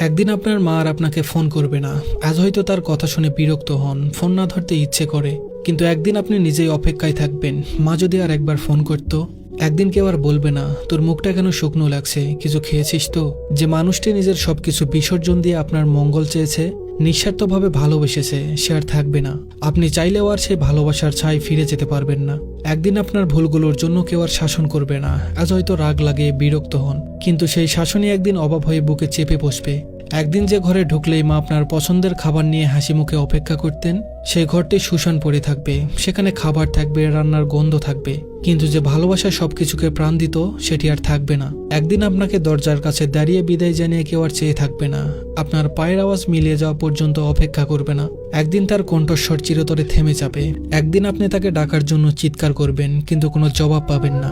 একদিন আপনার মা আর আপনাকে ফোন করবে না। আজ হয়তো তার কথা শুনে বিরক্ত হন। ফোন না ধরতে ইচ্ছে করে। কিন্তু একদিন আপনি নিজেই অপেক্ষায় থাকবেন। মা যদি আর একবার ফোন করতো, একদিন কেউ আর বলবে না, তোর মুখটা কেন শুকনো লাগছে? কিছু খেয়েছিস তো? যে মানুষটি নিজের সবকিছু বিসর্জন দিয়ে আপনার মঙ্গল চেয়েছে নিঃস্বার্থভাবে ভালোবেসেছে সে আর থাকবে না। আপনি চাইলেও আর সেই ভালোবাসার ছাই ফিরে যেতে পারবেন না। একদিন আপনার ভুলগুলোর জন্য কেউ আর শাসন করবে না। আজ হয়তো রাগ লাগে, বিরক্ত হন, কিন্তু সেই শাসনই একদিন অভাব হয়ে বুকে চেপে বসবে। একদিন যে ঘরে ঢুকলেই মা আপনার পছন্দের খাবার নিয়ে হাসি মুখে অপেক্ষা করতেন সেই ঘরটি শুষণ পড়ে থাকবে। সেখানে খাবার থাকবে, রান্নার গন্ধ থাকবে। কিন্তু যে ভালোবাসা সবকিছুকে প্রাণ দিত সেটি আর থাকবে না। একদিন আপনাকে দরজার কাছে দাঁড়িয়ে বিদায় জানিয়ে কেউ আর চেয়ে থাকবে না। আপনার পায়ের আওয়াজ মিলিয়ে যাওয়া পর্যন্ত অপেক্ষা করবে না। একদিন তার কণ্ঠস্বর চিরতরে থেমে যাবে। একদিন আপনি তাকে ডাকার জন্য চিৎকার করবেন, কিন্তু কোনো জবাব পাবেন না।